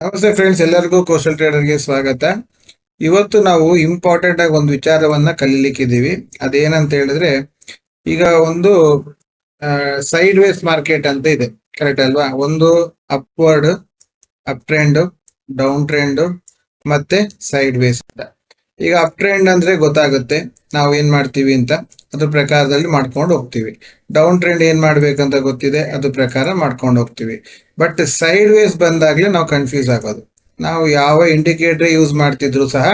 ನಮಸ್ತೆ ಫ್ರೆಂಡ್ಸ್ ಎಲ್ಲರಿಗೂ ಕೋಸ್ಟಲ್ ಟ್ರೇಡರ್ಗೆ ಸ್ವಾಗತ. ಇವತ್ತು ನಾವು ಇಂಪಾರ್ಟೆಂಟ್ ಆಗಿ ಒಂದು ವಿಚಾರವನ್ನ ಕಲೀಲಿಕ್ಕಿದ್ದೀವಿ. ಅದೇನಂತ ಹೇಳಿದ್ರೆ, ಈಗ ಒಂದು ಸೈಡ್ ವೇಸ್ ಮಾರ್ಕೆಟ್ ಅಂತ ಇದೆ. ಕರೆಕ್ಟ್ ಅಲ್ವಾ? ಒಂದು upward up trend down trend ಮತ್ತೆ ಸೈಡ್ ವೇಸ್ ಈಗ ಅಪ್ ಟ್ರೆಂಡ್ ಅಂದ್ರೆ ಗೊತ್ತಾಗುತ್ತೆ. ನಾವು ಏನ್ ಮಾಡ್ತೀವಿ ಅಂತ ಅದ್ರ ಪ್ರಕಾರದಲ್ಲಿ ಮಾಡ್ಕೊಂಡು ಹೋಗ್ತೀವಿ. ಡೌನ್ ಟ್ರೆಂಡ್ ಏನ್ ಮಾಡ್ಬೇಕಂತ ಗೊತ್ತಿದೆ, ಅದ್ರ ಪ್ರಕಾರ ಮಾಡ್ಕೊಂಡು ಹೋಗ್ತೀವಿ. ಬಟ್ ಸೈಡ್ ವೇಸ್ ಬಂದಾಗ್ಲೇ ನಾವು ಕನ್ಫ್ಯೂಸ್ ಆಗೋದು. ನಾವು ಯಾವ ಇಂಡಿಕೇಟರ್ ಯೂಸ್ ಮಾಡ್ತಿದ್ರು ಸಹ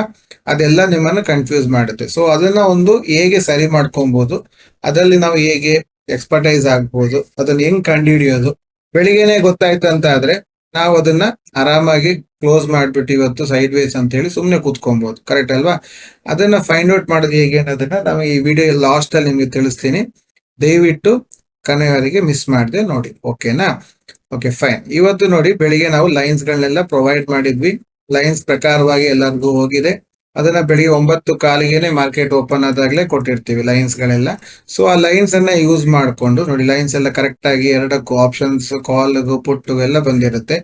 ಅದೆಲ್ಲ ನಿಮ್ಮನ್ನ ಕನ್ಫ್ಯೂಸ್ ಮಾಡುತ್ತೆ. ಸೊ ಅದನ್ನ ಒಂದು ಹೇಗೆ ಸರಿ ಮಾಡ್ಕೊಬಹುದು ಅದರಲ್ಲಿ ನಾವು ಹೇಗೆ ಎಕ್ಸ್ಪರ್ಟೈಸ್ ಆಗ್ಬೋದು, ಅದನ್ನ ಹೆಂಗ್ ಕಂಡುಹಿಡಿಯೋದು, ಬೆಳಿಗ್ಗೆನೆ ಗೊತ್ತಾಯ್ತು ಅಂತ ಆದ್ರೆ ನಾವು ಅದನ್ನ ಆರಾಮಾಗಿ ಕ್ಲೋಸ್ ಮಾಡ್ಬಿಟ್ಟು ಇವತ್ತು ಸೈಡ್ ವೇಸ್ ಅಂತ ಹೇಳಿ ಸುಮ್ಮನೆ ಕೂತ್ಕೊಬಹುದು ಕರೆಕ್ಟ್ ಅಲ್ವಾ? ಅದನ್ನ ಫೈಂಡ್ ಔಟ್ ಮಾಡೋದು ಹೇಗೆ ಅನ್ನೋದನ್ನ ನಾವು ಈ ವಿಡಿಯೋ ಲಾಸ್ಟ್ ಅಲ್ಲಿ ನಿಮ್ಗೆ ತಿಳಿಸ್ತೀನಿ. ದಯವಿಟ್ಟು ಕನೆಯವರಿಗೆ ಮಿಸ್ ಮಾಡದೆ ನೋಡಿ. ಓಕೆನಾ ಓಕೆ ಫೈನ್ ಇವತ್ತು ನೋಡಿ, ಬೆಳಿಗ್ಗೆ ನಾವು ಲೈನ್ಸ್ ಗಳನ್ನೆಲ್ಲ ಪ್ರೊವೈಡ್ ಮಾಡಿದ್ವಿ. ಲೈನ್ಸ್ ಪ್ರಕಾರವಾಗಿ ಎಲ್ಲರಿಗೂ ಹೋಗಿದೆ. ಅದನ್ನ ಬೆಳಿಗ್ಗೆ ಒಂಬತ್ತು ಕಾಲಿಗೆನೆ ಮಾರ್ಕೆಟ್ ಓಪನ್ ಆದಾಗಲೇ ಕೊಟ್ಟಿರ್ತೀವಿ ಲೈನ್ಸ್ ಗಳೆಲ್ಲ. ಸೊ ಆ ಲೈನ್ಸ್ ಅನ್ನ ಯೂಸ್ ಮಾಡ್ಕೊಂಡು ನೋಡಿ ಲೈನ್ಸ್ ಎಲ್ಲ ಕರೆಕ್ಟ್ ಆಗಿ ಎರಡಕ್ಕೂ ಆಪ್ಷನ್ಸ್ ಕಾಲ್ ಪುಟ್ಟು ಎಲ್ಲ ಬಂದಿರುತ್ತೆ.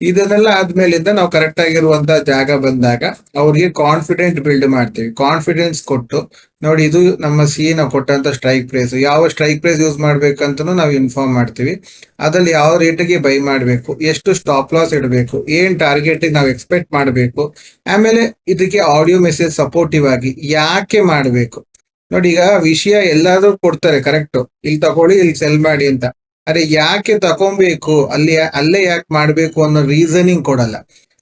ಇದನ್ನೆಲ್ಲ ಆದ್ಮೇಲಿಂದ ನಾವು ಕರೆಕ್ಟ್ ಆಗಿರುವಂತ ಜಾಗ ಬಂದಾಗ ಅವ್ರಿಗೆ ಕಾನ್ಫಿಡೆಂಟ್ ಬಿಲ್ಡ್ ಮಾಡ್ತೀವಿ. ಕಾನ್ಫಿಡೆನ್ಸ್ ಕೊಟ್ಟು ನೋಡಿ ಇದು ನಮ್ಮ ಸಿ ನಾವು ಕೊಟ್ಟಂತ ಸ್ಟ್ರೈಕ್ ಪ್ರೈಸ್ ಯಾವ ಸ್ಟ್ರೈಕ್ ಪ್ರೈಸ್ ಯೂಸ್ ಮಾಡ್ಬೇಕಂತನೂ ನಾವು ಇನ್ಫಾರ್ಮ್ ಮಾಡ್ತೀವಿ. ಅದ್ರಲ್ಲಿ ಯಾವ ರೇಟ್ಗೆ ಬೈ ಮಾಡಬೇಕು, ಎಷ್ಟು ಸ್ಟಾಪ್ ಲಾಸ್ ಇಡಬೇಕು, ಏನ್ ಟಾರ್ಗೆಟ್ ನಾವು ಎಕ್ಸ್ಪೆಕ್ಟ್ ಮಾಡಬೇಕು, ಆಮೇಲೆ ಇದಕ್ಕೆ ಆಡಿಯೋ ಮೆಸೇಜ್ ಸಪೋರ್ಟಿವ್ ಆಗಿ ಯಾಕೆ ಮಾಡಬೇಕು. ನೋಡಿ ಈಗ ವಿಷಯ ಎಲ್ಲಾದ್ರೂ ಕೊಡ್ತಾರೆ ಕರೆಕ್ಟ್ ಇಲ್ಲಿ ತಗೊಳ್ಳಿ, ಇಲ್ಲಿ ಸೆಲ್ ಮಾಡಿ ಅಂತ. ಅರೆ ಯಾಕೆ ತಗೊಬೇಕು ಅಲ್ಲಿ ಅಲ್ಲೇ ಯಾಕೆ ಮಾಡಬೇಕು ಅನ್ನೋ ರೀಸನಿಂಗ್ ಕೊಡಲ್ಲ.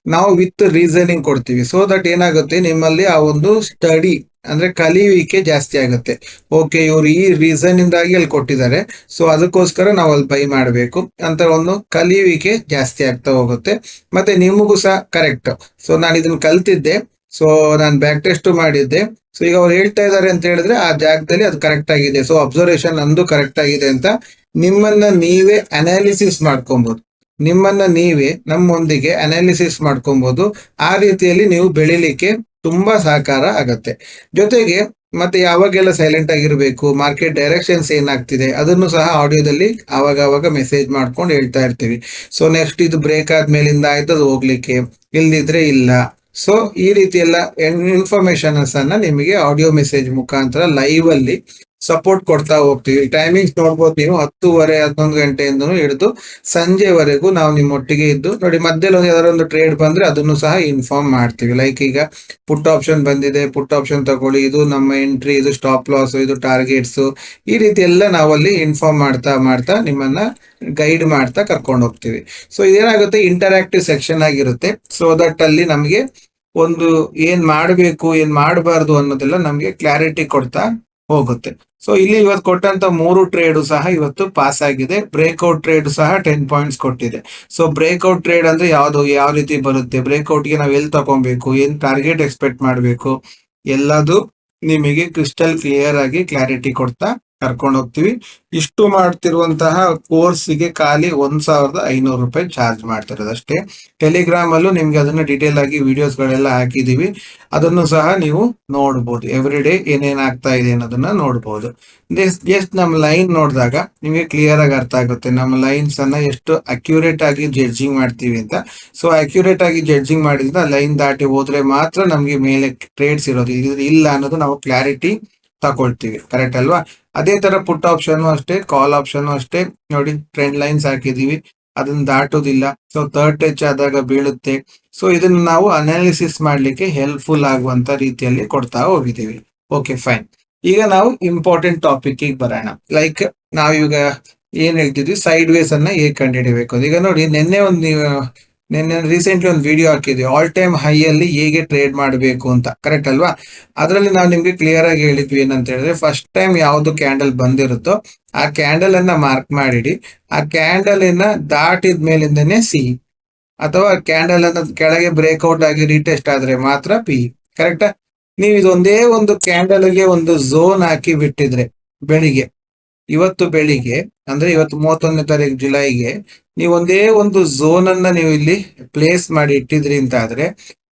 ನಾವು ವಿತ್ ರೀಸನಿಂಗ್ ಕೊಡ್ತೀವಿ. ಸೊ ದಟ್ ಏನಾಗುತ್ತೆ? ನಿಮ್ಮಲ್ಲಿ ಆ ಒಂದು ಸ್ಟಡಿ ಅಂದ್ರೆ ಕಲಿಯುವಿಕೆ ಜಾಸ್ತಿ ಆಗುತ್ತೆ. ಓಕೆ ಇವ್ರು ಈ ರೀಸನ್ ಇಂದಾಗಿ ಅಲ್ಲಿ ಕೊಟ್ಟಿದ್ದಾರೆ. ಸೊ ಅದಕ್ಕೋಸ್ಕರ ನಾವು ಅಲ್ಲಿ ಬೈ ಮಾಡಬೇಕು. ಅಂತ ಒಂದು ಕಲಿಯುವಿಕೆ ಜಾಸ್ತಿ ಆಗ್ತಾ ಹೋಗುತ್ತೆ. ಮತ್ತೆ ನಿಮಗೂ ಸಹ ಕರೆಕ್ಟ್ ಸೊ ನಾನು ಇದನ್ನ ಕಲ್ತಿದ್ದೆ. ಸೊ ನಾನು ಬ್ಯಾಕ್ ಟೆಸ್ಟ್ ಮಾಡಿದ್ದೆ. ಸೊ ಈಗ ಅವ್ರು ಹೇಳ್ತಾ ಇದ್ದಾರೆ ಅಂತ ಹೇಳಿದ್ರೆ ಆ ಜಾಗದಲ್ಲಿ ಅದು ಕರೆಕ್ಟ್ ಆಗಿದೆ. ಸೊ ಅಬ್ಸರ್ವೇಷನ್ ನಂದು ಕರೆಕ್ಟ್ ಆಗಿದೆ ಅಂತ ನಿಮ್ಮನ್ನ ನೀವೇ ಅನಾಲಿಸಿಸ್ ಮಾಡ್ಕೊಬಹುದು ನಿಮ್ಮನ್ನ ನೀವೇ ನಮ್ಮೊಂದಿಗೆ ಅನಾಲಿಸಿಸ್ ಮಾಡ್ಕೊಬಹುದು ಆ ರೀತಿಯಲ್ಲಿ ನೀವು ಬೆಳಿಲಿಕ್ಕೆ ತುಂಬಾ ಸಹಕಾರ ಆಗತ್ತೆ. ಜೊತೆಗೆ ಮತ್ತೆ ಯಾವಾಗೆಲ್ಲ ಸೈಲೆಂಟ್ ಆಗಿರಬೇಕು ಮಾರ್ಕೆಟ್ ಡೈರೆಕ್ಷನ್ಸ್ ಏನಾಗ್ತಿದೆ, ಅದನ್ನು ಸಹ ಆಡಿಯೋದಲ್ಲಿ ಆವಾಗ ಆವಾಗ ಮೆಸೇಜ್ ಮಾಡ್ಕೊಂಡು ಹೇಳ್ತಾ ಇರ್ತೀವಿ. ಸೊ ನೆಕ್ಸ್ಟ್ ಇದು ಬ್ರೇಕ್ ಆದ್ಮೇಲಿಂದ ಆಯ್ತು, ಅದು ಹೋಗ್ಲಿಕ್ಕೆ ಇಲ್ದಿದ್ರೆ ಇಲ್ಲ. ಸೊ ಈ ರೀತಿ ಎಲ್ಲ ಇನ್ಫಾರ್ಮೇಶನ್ಸ್ ಅನ್ನ ನಿಮಗೆ ಆಡಿಯೋ ಮೆಸೇಜ್ ಮುಖಾಂತರ ಲೈವ್ ಅಲ್ಲಿ ಸಪೋರ್ಟ್ ಕೊಡ್ತಾ ಹೋಗ್ತೀವಿ. ಟೈಮಿಂಗ್ಸ್ ನೋಡ್ಬೋದು ನೀವು ಹತ್ತುವರೆ, ಹನ್ನೊಂದು ಗಂಟೆಯಿಂದ ಹಿಡಿದು ಸಂಜೆವರೆಗೂ ನಾವು ನಿಮ್ಮೊಟ್ಟಿಗೆ ಇದ್ದು ನೋಡಿ ಮಧ್ಯದಲ್ಲಿ ಒಂದು ಯಾವ್ದಾದ್ರು ಒಂದು ಟ್ರೇಡ್ ಬಂದ್ರೆ ಅದನ್ನು ಸಹ ಇನ್ಫಾರ್ಮ್ ಮಾಡ್ತೀವಿ. ಲೈಕ್ ಈಗ ಪುಟ್ ಆಪ್ಷನ್ ಬಂದಿದೆ ಪುಟ್ ಆಪ್ಷನ್ ತಗೊಳ್ಳಿ. ಇದು ನಮ್ಮ ಎಂಟ್ರಿ ಇದು ಸ್ಟಾಪ್ ಲಾಸ್ ಇದು ಟಾರ್ಗೆಟ್ಸ್ ಈ ರೀತಿ ಎಲ್ಲ ನಾವಲ್ಲಿ ಇನ್ಫಾರ್ಮ್ ಮಾಡ್ತಾ ಮಾಡ್ತಾ ನಿಮ್ಮನ್ನ ಗೈಡ್ ಮಾಡ್ತಾ ಕರ್ಕೊಂಡು ಹೋಗ್ತೀವಿ. ಸೊ ಇದೇನಾಗುತ್ತೆ? ಇಂಟರಾಕ್ಟಿವ್ ಸೆಕ್ಷನ್ ಆಗಿರುತ್ತೆ. ಸೊ ದಟ್ ಅಲ್ಲಿ ನಮಗೆ ಒಂದು ಏನ್ ಮಾಡಬೇಕು, ಏನ್ ಮಾಡಬಾರ್ದು ಅನ್ನೋದೆಲ್ಲ ನಮಗೆ ಕ್ಲಾರಿಟಿ ಕೊಡ್ತಾ ಹೋಗುತ್ತೆ. ಸೊ ಇಲ್ಲಿ ಇವತ್ತು ಕೊಟ್ಟಂತ ಮೂರು ಟ್ರೇಡ್ ಸಹ ಇವತ್ತು ಪಾಸ್ ಆಗಿದೆ. ಬ್ರೇಕ್ಔಟ್ ಟ್ರೇಡ್ ಸಹ ಟೆನ್ ಪಾಯಿಂಟ್ಸ್ ಕೊಟ್ಟಿದೆ. ಸೊ ಬ್ರೇಕ್ಔಟ್ ಟ್ರೇಡ್ ಅಂದ್ರೆ ಯಾವ್ದು, ಯಾವ ರೀತಿ ಬರುತ್ತೆ? ಬ್ರೇಕ್ಔಟ್ಗೆ ನಾವ್ ಎಲ್ಲಿ ತಗೊಬೇಕು ಏನ್ ಟಾರ್ಗೆಟ್ ಎಕ್ಸ್ಪೆಕ್ಟ್ ಮಾಡಬೇಕು? ಎಲ್ಲದು ನಿಮಗೆ ಕ್ರಿಸ್ಟಲ್ ಕ್ಲಿಯರ್ ಆಗಿ ಕ್ಲಾರಿಟಿ ಕೊಡ್ತಾ ಕರ್ಕೊಂಡು ಹೋಗ್ತೀವಿ. ಇಷ್ಟು ಮಾಡ್ತಿರುವಂತಹ ಕೋರ್ಸಿಗೆ ಖಾಲಿ ಒಂದ್ ಸಾವಿರದ ಐನೂರು ರೂಪಾಯಿ ಚಾರ್ಜ್ ಮಾಡ್ತಿರೋದು ಅಷ್ಟೇ. ಟೆಲಿಗ್ರಾಮ್ ಅಲ್ಲೂ ನಿಮ್ಗೆ ಅದನ್ನ ಡೀಟೇಲ್ ಆಗಿ ವಿಡಿಯೋಸ್ ಗಳೆಲ್ಲ ಹಾಕಿದೀವಿ. ಅದನ್ನು ಸಹ ನೀವು ನೋಡ್ಬೋದು. ಎವ್ರಿ ಡೇ ಏನೇನ್ ಇದೆ ಅನ್ನೋದನ್ನ ನೋಡ್ಬೋದು. ಜಸ್ಟ್ ನಮ್ಮ ಲೈನ್ ನೋಡಿದಾಗ ನಿಮಗೆ ಕ್ಲಿಯರ್ ಆಗಿ ಅರ್ಥ ಆಗುತ್ತೆ. ನಮ್ಮ ಲೈನ್ಸ್ ಅನ್ನ ಎಷ್ಟು ಅಕ್ಯುರೇಟ್ ಆಗಿ ಜಡ್ಜಿಂಗ್ ಮಾಡ್ತೀವಿ ಅಂತ. ಸೊ ಅಕ್ಯುರೇಟ್ ಆಗಿ ಜಡ್ಜಿಂಗ್ ಮಾಡಿದ್ರೆ ಲೈನ್ ದಾಟಿ ಹೋದ್ರೆ ಮಾತ್ರ ನಮ್ಗೆ ಮೇಲೆ ಟ್ರೇಡ್ಸ್ ಇರೋದು. ಇಲ್ಲ ಅನ್ನೋದು ನಾವು ಕ್ಲಾರಿಟಿ ತಗೊಳ್ತೀವಿ ಕರೆಕ್ಟ್ ಅಲ್ವಾ? ಅದೇ ತರ ಪುಟ್ ಆಪ್ಷನ್ ಅಷ್ಟೇ ಕಾಲ್ ಆಪ್ಷನ್ ಅಷ್ಟೇ. ನೋಡಿ ಟ್ರೆಂಡ್ ಲೈನ್ಸ್ ಹಾಕಿದೀವಿ ಅದನ್ನ ದಾಟೋದಿಲ್ಲ. ಸೊ ಥರ್ಡ್ ಟಚ್ ಆದಾಗ ಬೀಳುತ್ತೆ. ಸೊ ಇದನ್ನ ನಾವು ಅನಾಲಿಸಿಸ್ ಮಾಡ್ಲಿಕ್ಕೆ ಹೆಲ್ಪ್ಫುಲ್ ಆಗುವಂತ ರೀತಿಯಲ್ಲಿ ಕೊಡ್ತಾ ಹೋಗಿದ್ದೀವಿ. ಓಕೆ ಫೈನ್ ಈಗ ನಾವು ಇಂಪಾರ್ಟೆಂಟ್ ಟಾಪಿಕ್ ಬರೋಣ. ಲೈಕ್ ನಾವೀಗ ಏನ್ ಹೇಳ್ತಿದ್ವಿ? ಸೈಡ್ ವೇಸ್ ಅನ್ನ ಹೇಗೆ ಕಂಡುಹಿಡಿಬೇಕು ಈಗ ನೋಡಿ, ನಿನ್ನೆ ಒಂದು ನಿನ್ನೆ ರೀಸೆಂಟ್ಲಿ ಒಂದು ವಿಡಿಯೋ ಹಾಕಿದ್ವಿ. ಆಲ್ ಟೈಮ್ ಹೈ ಅಲ್ಲಿ ಹೇಗೆ ಟ್ರೇಡ್ ಮಾಡಬೇಕು ಅಂತ. ಕರೆಕ್ಟ್ ಅಲ್ವಾ? ಅದರಲ್ಲಿ ನಾವು ನಿಮ್ಗೆ ಕ್ಲಿಯರ್ ಆಗಿ ಹೇಳಿದ್ವಿ ಏನಂತ ಹೇಳಿದ್ರೆ ಫಸ್ಟ್ ಟೈಮ್ ಯಾವ್ದು ಕ್ಯಾಂಡಲ್ ಬಂದಿರುತ್ತೋ ಆ ಕ್ಯಾಂಡಲ್ ಅನ್ನ ಮಾರ್ಕ್ ಮಾಡಿಡಿ. ಆ ಕ್ಯಾಂಡಲ್ ಅನ್ನ ದಾಟಿದ ಮೇಲಿಂದನೇ ಸಿ ಅಥವಾ ಕ್ಯಾಂಡಲ್ ಅನ್ನ ಕೆಳಗೆ ಬ್ರೇಕ್ಔಟ್ ಆಗಿ ರೀಟೆಸ್ಟ್ ಆದ್ರೆ ಮಾತ್ರ ಪಿ ಕರೆಕ್ಟ್ ನೀವು ಇದೊಂದೇ ಒಂದು ಕ್ಯಾಂಡಲ್ಗೆ ಒಂದು ಝೋನ್ ಹಾಕಿ ಬಿಟ್ಟಿದ್ರೆ ಬೆಳಿಗ್ಗೆ, ಇವತ್ತು ಬೆಳಿಗ್ಗೆ, ಅಂದ್ರೆ ಇವತ್ತು ಮೂವತ್ತೊಂದನೇ ತಾರೀಕು ಜುಲೈಗೆ ನೀವು ಒಂದೇ ಒಂದು ಝೋನ್ ಅನ್ನ ನೀವು ಇಲ್ಲಿ ಪ್ಲೇಸ್ ಮಾಡಿ ಇಟ್ಟಿದ್ರಿ ಅಂತ ಆದ್ರೆ,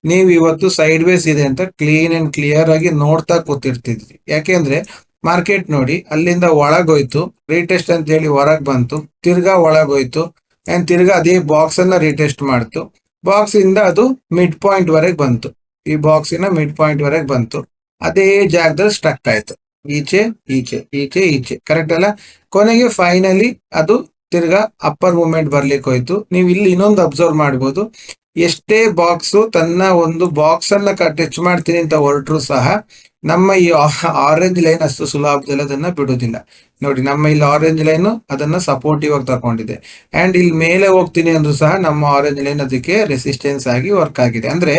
ನೀವು ಇವತ್ತು ಸೈಡ್ ವೇಸ್ ಇದೆ ಅಂತ ಕ್ಲೀನ್ ಅಂಡ್ ಕ್ಲಿಯರ್ ಆಗಿ ನೋಡ್ತಾ ಕೂತಿರ್ತಿದ್ರಿ. ಯಾಕೆಂದ್ರೆ ಮಾರ್ಕೆಟ್ ನೋಡಿ, ಅಲ್ಲಿಂದ ಒಳಗೋಯ್ತು ರೀಟೆಸ್ಟ್ ಅಂತ ಹೇಳಿ ಹೊರಗ್ ಬಂತು, ತಿರ್ಗಾ ಒಳಗೋಯ್ತು ಅಂಡ್ ತಿರ್ಗಾ ಅದೇ ಬಾಕ್ಸ್ ಅನ್ನ ರೀಟೆಸ್ಟ್ ಮಾಡ್ತು. ಬಾಕ್ಸ್ ಇಂದ ಅದು ಮಿಡ್ ಪಾಯಿಂಟ್ ವರೆಗೆ ಬಂತು. ಈ ಬಾಕ್ಸಿನ ಮಿಡ್ ಪಾಯಿಂಟ್ ವರೆಗೆ ಬಂತು. ಅದೇ ಜಾಗದಲ್ಲಿ ಸ್ಟಕ್ ಆಯ್ತು. ಈಚೆ ಈಚೆ ಈಚೆ ಈಚೆ. ಕರೆಕ್ಟ್ ಅಲ್ಲ? ಕೊನೆಗೆ ಫೈನಲಿ ಅದು ತಿರ್ಗಾ ಅಪ್ಪರ್ ಮೂಮೆಂಟ್ ಬರ್ಲಿಕ್ಕೆ ಹೋಯ್ತು. ನೀವು ಇಲ್ಲಿ ಇನ್ನೊಂದು ಅಬ್ಸರ್ವ್ ಮಾಡ್ಬೋದು. ಎಷ್ಟೇ ಬಾಕ್ಸ್ ತನ್ನ ಒಂದು ಬಾಕ್ಸ್ ಅನ್ನ ಟಚ್ ಮಾಡ್ತೀನಿ ಅಂತ ಹೊರಟ್ರು ಸಹ ನಮ್ಮ ಈ ಆರೆಂಜ್ ಲೈನ್ ಅಷ್ಟು ಸುಲಭದಲ್ಲಿ ಅದನ್ನ ಬಿಡುದಿಲ್ಲ. ನೋಡಿ, ನಮ್ಮ ಇಲ್ಲಿ ಆರೆಂಜ್ ಲೈನ್ ಅದನ್ನ ಸಪೋರ್ಟಿವ್ ಆಗಿ ತಗೊಂಡಿದೆ ಅಂಡ್ ಇಲ್ಲಿ ಮೇಲೆ ಹೋಗ್ತೀನಿ ಅಂದ್ರೂ ಸಹ ನಮ್ಮ ಆರೆಂಜ್ ಲೈನ್ ಅದಕ್ಕೆ ರೆಸಿಸ್ಟೆನ್ಸ್ ಆಗಿ ವರ್ಕ್ ಆಗಿದೆ. ಅಂದ್ರೆ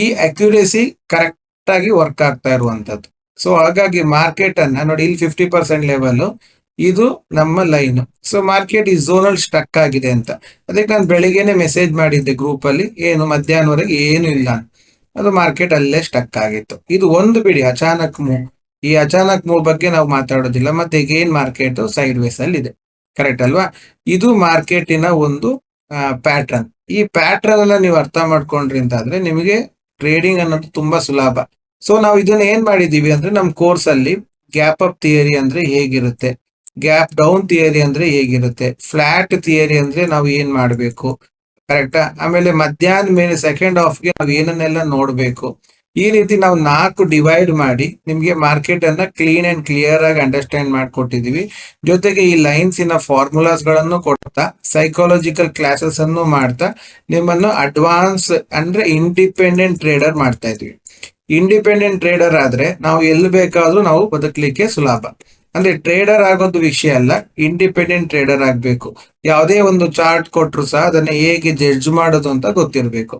ಈ ಅಕ್ಯುರೇಸಿ ಕರೆಕ್ಟ್ ಆಗಿ ವರ್ಕ್ ಆಗ್ತಾ ಇರುವಂತದ್ದು. ಸೊ ಹಾಗಾಗಿ ಮಾರ್ಕೆಟ್ ಅನ್ನ ನೋಡಿ, ಇಲ್ಲಿ ಫಿಫ್ಟಿ ಪರ್ಸೆಂಟ್ ಲೆವೆಲ್ ಇದು ನಮ್ಮ ಲೈನ್. ಸೊ ಮಾರ್ಕೆಟ್ ಈ ಝೋನಲ್ ಸ್ಟಕ್ ಆಗಿದೆ ಅಂತ. ಅದಕ್ಕೆ ನಾನು ಬೆಳಿಗ್ಗೆನೆ ಮೆಸೇಜ್ ಮಾಡಿದ್ದೆ ಗ್ರೂಪ್ ಅಲ್ಲಿ, ಏನು ಮಧ್ಯಾಹ್ನವರೆಗೆ ಏನು ಇಲ್ಲ. ಅದು ಮಾರ್ಕೆಟ್ ಅಲ್ಲೇ ಸ್ಟಕ್ ಆಗಿತ್ತು. ಇದು ಒಂದು ಬಿಡಿ, ಅಚಾನಕ್ ಮೂವ್ ಈ ಅಚಾನಕ್ ಮೂವ್ ಬಗ್ಗೆ ನಾವು ಮಾತಾಡೋದಿಲ್ಲ, ಮತ್ತೆ ಏನ್ ಮಾರ್ಕೆಟ್ ಸೈಡ್ ವೇಸ್ ಅಲ್ಲಿ ಇದೆ ಕರೆಕ್ಟ್ ಅಲ್ವಾ? ಇದು ಮಾರ್ಕೆಟಿನ ಒಂದು ಪ್ಯಾಟ್ರನ್ ಈ ಪ್ಯಾಟ್ರನ್ ಅನ್ನ ನೀವು ಅರ್ಥ ಮಾಡ್ಕೊಂಡ್ರಿ ಅಂತಾದ್ರೆ ನಿಮಗೆ ಟ್ರೇಡಿಂಗ್ ಅನ್ನೋದು ತುಂಬಾ ಸುಲಭ. ಸೊ ನಾವು ಇದನ್ನ ಏನ್ ಮಾಡಿದೀವಿ ಅಂದ್ರೆ ನಮ್ಮ ಕೋರ್ಸ್ ಅಲ್ಲಿ ಗ್ಯಾಪ್ ಅಪ್ ಥಿಯರಿ ಅಂದ್ರೆ ಹೇಗಿರುತ್ತೆ? ಗ್ಯಾಪ್ ಡೌನ್ ಥಿಯರಿ ಅಂದ್ರೆ ಹೇಗಿರುತ್ತೆ? ಫ್ಲಾಟ್ ಥಿಯರಿ ಅಂದ್ರೆ ನಾವು ಏನ್ ಮಾಡಬೇಕು? ಕರೆಕ್ಟ್ ಆಮೇಲೆ ಮಧ್ಯಾಹ್ನ ಮೇಲೆ ಸೆಕೆಂಡ್ ಹಾಫ್ಗೆ ನಾವು ಏನನ್ನೆಲ್ಲ ನೋಡ್ಬೇಕು? ಈ ರೀತಿ ನಾವು ನಾಲ್ಕು ಡಿವೈಡ್ ಮಾಡಿ ನಿಮ್ಗೆ ಮಾರ್ಕೆಟ್ ಅನ್ನ ಕ್ಲೀನ್ ಅಂಡ್ ಕ್ಲಿಯರ್ ಆಗಿ ಅಂಡರ್ಸ್ಟ್ಯಾಂಡ್ ಮಾಡ್ಕೊಟ್ಟಿದೀವಿ. ಜೊತೆಗೆ ಈ ಲೈನ್ಸ್ ಇನ ಫಾರ್ಮುಲಾಸ್ಗಳನ್ನು ಕೊಡ್ತಾ ಸೈಕಾಲಜಿಕಲ್ ಕ್ಲಾಸಸ್ ಅನ್ನು ಮಾಡ್ತಾ, ನಿಮ್ಮನ್ನು ಅಡ್ವಾನ್ಸ್ ಅಂದ್ರೆ ಇಂಡಿಪೆಂಡೆಂಟ್ ಟ್ರೇಡರ್ ಮಾಡ್ತಾ ಇದೀವಿ ಇಂಡಿಪೆಂಡೆಂಟ್ ಟ್ರೇಡರ್ ಆದ್ರೆ ನಾವು ಎಲ್ಲಿ ಬೇಕಾದ್ರೂ ನಾವು ಬದುಕಲಿಕ್ಕೆ ಸುಲಭ. ಅಂದ್ರೆ ಟ್ರೇಡರ್ ಆಗೋದು ವಿಷಯ ಅಲ್ಲ ಇಂಡಿಪೆಂಡೆಂಟ್ ಟ್ರೇಡರ್ ಆಗ್ಬೇಕು. ಯಾವುದೇ ಒಂದು ಚಾರ್ಟ್ ಕೊಟ್ರು ಸಹ ಅದನ್ನ ಹೇಗೆ ಜಡ್ಜ್ ಮಾಡೋದು ಅಂತ ಗೊತ್ತಿರಬೇಕು.